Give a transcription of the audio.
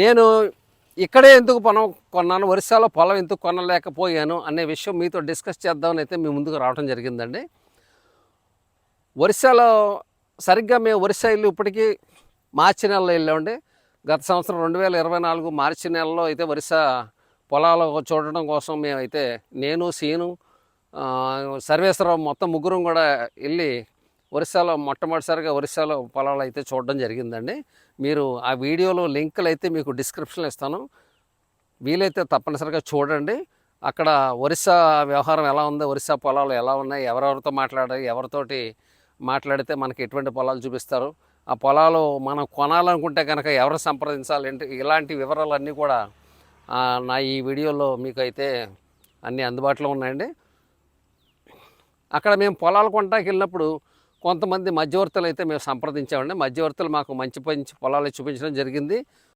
నేను ఇక్కడే ఎందుకు పొలం కొన్నాను ఒరిస్సాలో పొలం ఎందుకు కొనలేకపోయాను అనే విషయం మీతో డిస్కస్ చేద్దామని అయితే మీ ముందుకు రావడం జరిగిందండి. ఒరిస్సాలో సరిగ్గా మేము ఒరిస్సా ఇల్లు ఇప్పటికీ మార్చి నెలలో వెళ్ళామండి. గత సంవత్సరం రెండు వేల ఇరవై నాలుగు మార్చి నెలలో అయితే ఒరిస్సా పొలాలు చూడడం కోసం మేమైతే నేను సీను సర్వేశ్వరరావు మొత్తం ముగ్గురం కూడా వెళ్ళి ఒరిస్సాలో మొట్టమొదటిసారిగా ఒరిస్సాలో పొలాలు అయితే చూడడం జరిగిందండి. మీరు ఆ వీడియోలో లింకులు అయితే మీకు డిస్క్రిప్షన్లో ఇస్తాను. వీలైతే తప్పనిసరిగా చూడండి. అక్కడ ఒరిస్సా వ్యవహారం ఎలా ఉందో ఒరిస్సా పొలాలు ఎలా ఉన్నాయి ఎవరెవరితో మాట్లాడాలి ఎవరితోటి మాట్లాడితే మనకి ఎటువంటి పొలాలు చూపిస్తారు ఆ పొలాలు మనం కొనాలనుకుంటే కనుక ఎవరు సంప్రదించాలి ఏంటి ఇలాంటి వివరాలన్నీ కూడా నా ఈ వీడియోలో మీకు అయితే అన్నీ అందుబాటులో ఉన్నాయండి. అక్కడ మేము పొలాలు కొంటాకి వెళ్ళినప్పుడు కొంతమంది మధ్యవర్తులు అయితే మేము సంప్రదించామండి. మధ్యవర్తులు మాకు మంచి మంచి పొలాలు చూపించడం జరిగింది.